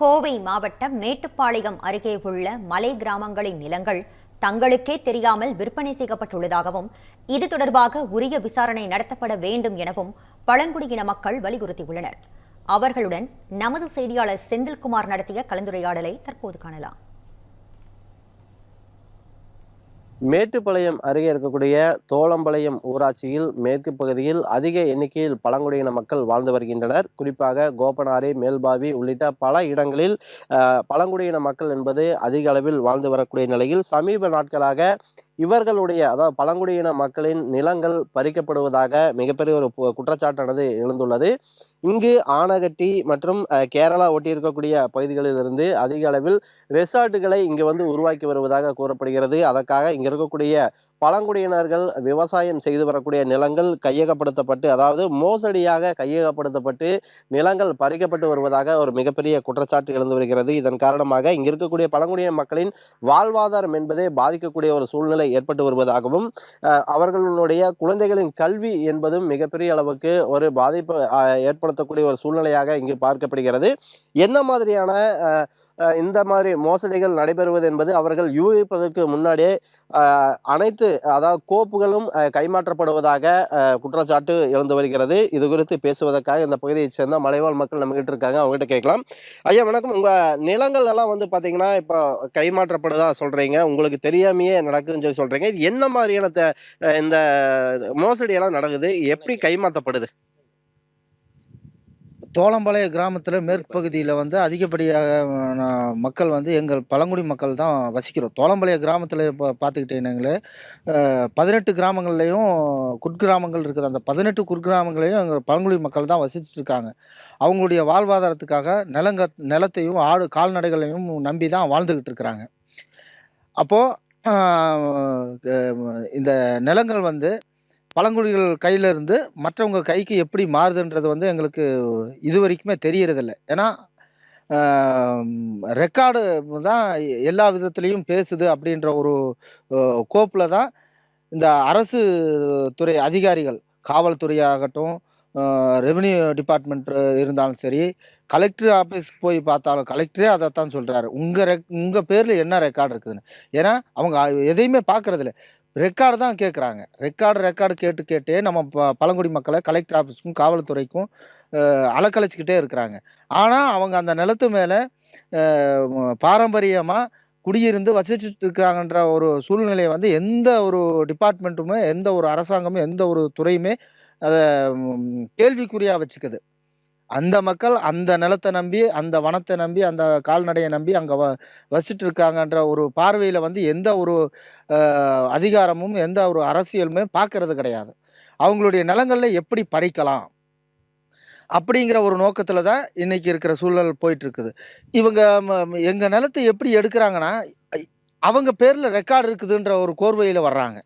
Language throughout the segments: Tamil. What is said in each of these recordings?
கோவை மாவட்டம் மேட்டுப்பாளையம் அருகே உள்ள மலை கிராமங்களின் நிலங்கள் தங்களுக்கே தெரியாமல் விற்பனை செய்யப்பட்டுள்ளதாகவும் இது தொடர்பாக உரிய விசாரணை நடத்தப்பட வேண்டும் எனவும் பழங்குடியின மக்கள் வலியுறுத்தியுள்ளனர். அவர்களுடன் நமது செய்தியாளர் செந்தில்குமார் நடத்திய கலந்துரையாடலை தற்போது காணலாம். மேட்டுப்பாளையம் அருகே இருக்கக்கூடிய தோளம்பாளையம் ஊராட்சியில் மேற்கு பகுதியில் அதிக எண்ணிக்கையில் பழங்குடியின மக்கள் வாழ்ந்து வருகின்றனர். குறிப்பாக கோபனாரி மேல்பாவி உள்ளிட்ட பல இடங்களில் பழங்குடியின மக்கள் என்பது அதிக அளவில் வாழ்ந்து வரக்கூடிய நிலையில் சமீப நாட்களாக இவர்களுடைய அதாவது பழங்குடியின மக்களின் நிலங்கள் பறிக்கப்படுவதாக மிகப்பெரிய ஒரு குற்றச்சாட்டானது எழுந்துள்ளது. இங்கு ஆனகட்டி மற்றும் கேரளா ஒட்டி இருக்கக்கூடிய பகுதிகளிலிருந்து அதிக அளவில் ரெசார்ட்டுகளை இங்கு வந்து உருவாக்கி வருவதாக கூறப்படுகிறது. அதற்காக இங்கே இருக்கக்கூடிய பழங்குடியினர்கள் விவசாயம் செய்து வரக்கூடிய நிலங்கள் கையகப்படுத்தப்பட்டு அதாவது மோசடியாக கையகப்படுத்தப்பட்டு நிலங்கள் பறிக்கப்பட்டு வருவதாக ஒரு மிகப்பெரிய குற்றச்சாட்டு எழுந்து வருகிறது. இதன் காரணமாக இங்க இருக்கக்கூடிய பழங்குடியின மக்களின் வாழ்வாதாரம் என்பதே பாதிக்கக்கூடிய ஒரு சூழ்நிலை ஏற்பட்டு வருவதாகவும் அவர்களுடைய குழந்தைகளின் கல்வி என்பதும் மிகப்பெரிய அளவுக்கு ஒரு பாதிப்பு ஏற்படுத்தக்கூடிய ஒரு சூழ்நிலையாக இங்கு பார்க்கப்படுகிறது. என்ன மாதிரியான இந்த மாதிரி மோசடிகள் நடைபெறுவது என்பது அவர்கள் யூகிப்பதற்கு முன்னாடியே அனைத்து அதாவது கோப்புகளும் கைமாற்றப்படுவதாக குற்றச்சாட்டு எழுந்து வருகிறது. இது குறித்து பேசுவதற்காக இந்த பகுதியைச் சேர்ந்த மலைவாழ் மக்கள் நம்ம கிட்ட இருக்காங்க அவங்ககிட்ட கேட்கலாம். ஐயா வணக்கம். உங்க நிலங்கள் எல்லாம் வந்து பாத்தீங்கன்னா இப்போ கைமாற்றப்படுதா சொல்றீங்க. உங்களுக்கு தெரியாமையே நடக்குதுன்னு சொல்லி சொல்றீங்க. இது என்ன மாதிரியான இந்த மோசடி எல்லாம் நடக்குது? எப்படி கைமாற்றப்படுது? தோளம்பாளைய கிராமத்தில் மேற்கு பகுதியில் வந்து அதிகப்படியாக மக்கள் வந்து எங்கள் பழங்குடி மக்கள் தான் வசிக்கிறோம். தோளம்பாளைய கிராமத்தில் இப்போ பார்த்துக்கிட்டீங்கன்னாங்களே பதினெட்டு கிராமங்கள்லேயும் குட்கிராமங்கள் இருக்குது. அந்த பதினெட்டு குட்கிராமங்களையும் எங்கள் பழங்குடி மக்கள் தான் வசிச்சுட்டு இருக்காங்க அவங்களுடைய வாழ்வாதாரத்துக்காக நிலங்க நிலத்தையும் ஆடு கால்நடைகளையும் நம்பி தான் வாழ்ந்துக்கிட்டு இருக்கிறாங்க அப்போது இந்த நிலங்கள் வந்து பழங்குடிகள் கையிலேருந்து மற்றவங்க கைக்கு எப்படி மாறுதுன்றது வந்து எங்களுக்கு இது வரைக்குமே தெரியறதில்ல. ஏன்னா ரெக்கார்டு தான் எல்லா விதத்துலேயும் பேசுது அப்படின்ற ஒரு கோப்பில் தான் இந்த அரசு துறை அதிகாரிகள் காவல்துறையாகட்டும் ரெவென்யூ டிபார்ட்மெண்ட் இருந்தாலும் சரி கலெக்டர் ஆஃபீஸ் போய் பார்த்தாலும் கலெக்டரே தான் சொல்கிறாரு உங்கள் ரெக் உங்கள் பேரில் என்ன ரெக்கார்டு இருக்குதுன்னு. ஏன்னா அவங்க எதையுமே பார்க்கறதில்ல. ரெக்கார்டு தான் கேட்குறாங்க. ரெக்கார்டு ரெக்கார்டு கேட்டு கேட்டே நம்ம ப பழங்குடி மக்களை கலெக்டர் ஆஃபீஸ்க்கும் காவல்துறைக்கும் அலக்கழிச்சிக்கிட்டே இருக்கிறாங்க. ஆனால் அவங்க அந்த நிலத்து மேலே பாரம்பரியமாக குடியிருந்து வசிச்சுட்டு இருக்காங்கன்ற ஒரு சூழ்நிலையை வந்து எந்த ஒரு டிபார்ட்மெண்ட்டுமே எந்த ஒரு அரசாங்கமும் எந்த ஒரு துறையுமே அதை கேள்விக்குறியாக வச்சுக்குது. அந்த மக்கள் அந்த நிலத்தை நம்பி அந்த வனத்தை நம்பி அந்த கால்நடையை நம்பி அங்கே வ வசிச்சுட்டு இருக்காங்கன்ற ஒரு பார்வையில் வந்து எந்த ஒரு அதிகாரமும் எந்த ஒரு அரசியலுமே பார்க்கறது கிடையாது. அவங்களுடைய நிலங்களில் எப்படி பறிக்கலாம்? அப்படிங்கிற ஒரு நோக்கத்தில் தான் இன்றைக்கி இருக்கிற சூழல் போயிட்டுருக்குது இவங்க எங்கள் நிலத்தை எப்படி எடுக்கிறாங்கன்னா அவங்க பேரில் ரெக்கார்டு இருக்குதுன்ற ஒரு கோர்வையில் வர்றாங்க.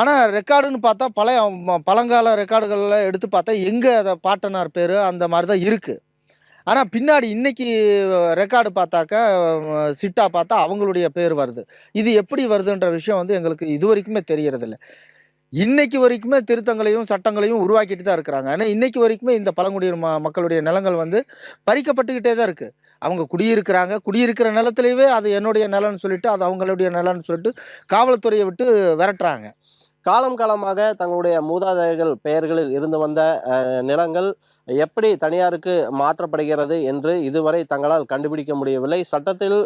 ஆனால் ரெக்கார்டுன்னு பார்த்தா பழைய பழங்கால ரெக்கார்டுகளில் எடுத்து பார்த்தா எங்கே அதை பாட்டனார் பேர் அந்த மாதிரி தான் இருக்குது ஆனால் பின்னாடி இன்னைக்கு ரெக்கார்டு பார்த்தாக்கா சிட்டா பார்த்தா அவங்களுடைய பேர் வருது. இது எப்படி வருதுன்ற விஷயம் வந்து எங்களுக்கு இது வரைக்குமே தெரியறதில்ல. இன்னைக்கு வரைக்குமே திருத்தங்களையும் சட்டங்களையும் உருவாக்கிட்டு தான் இருக்கிறாங்க. ஆனால் இன்னைக்கு வரைக்குமே இந்த பழங்குடியின ம மக்களுடைய நிலங்கள் வந்து பறிக்கப்பட்டுக்கிட்டே தான் இருக்குது அவங்க குடியிருக்கிறாங்க. குடியிருக்கிற நிலத்துலையே அது என்னுடைய நிலம்னு சொல்லிட்டு அது அவங்களுடைய நிலம்னு சொல்லிட்டு காவல்துறையை விட்டு விரட்டுறாங்க. காலம் காலமாக தங்களுடைய மூதாதையர்கள் பெயர்களில் இருந்து வந்த நிலங்கள் எப்படி தனியாருக்கு மாற்றப்படுகிறது என்று இதுவரை தங்களால் கண்டுபிடிக்க முடியவில்லை. சட்டத்தில்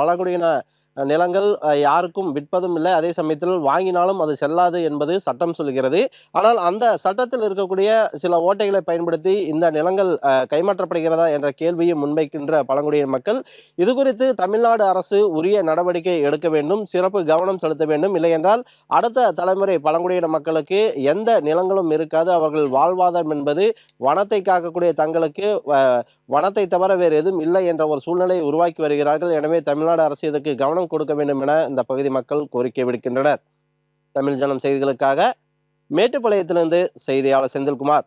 பழங்குடியின நிலங்கள் யாருக்கும் விற்பதும் இல்லை. அதே சமயத்தில் வாங்கினாலும் அது செல்லாது என்பது சட்டம் சொல்கிறது. ஆனால் அந்த சட்டத்தில் இருக்கக்கூடிய சில ஓட்டைகளை பயன்படுத்தி இந்த நிலங்கள் கைமாற்றப்படுகிறதா என்ற கேள்வியும் முன்வைக்கின்ற பழங்குடியின மக்கள் இது குறித்து தமிழ்நாடு அரசு உரிய நடவடிக்கை எடுக்க வேண்டும் சிறப்பு கவனம் செலுத்த வேண்டும். இல்லையென்றால் அடுத்த தலைமுறை பழங்குடியின மக்களுக்கு எந்த நிலங்களும் இருக்காது. அவர்கள் வாழ்வாதாரம் என்பது வனத்தை காக்கக்கூடிய தங்களுக்கு வ- வனத்தை தவிர வேறு எதுவும் இல்லை என்ற ஒரு சூழ்நிலையை உருவாக்கி வருகிறார்கள். எனவே தமிழ்நாடு அரசு இதற்கு கவனம் கொடுக்க வேண்டும் என இந்த பகுதி மக்கள் கோரிக்கை விடுக்கின்றனர். தமிழ் ஜனம் செய்திகளுக்காக மேட்டுப்பாளையத்திலிருந்து செய்தியாளர் செந்தில்குமார்.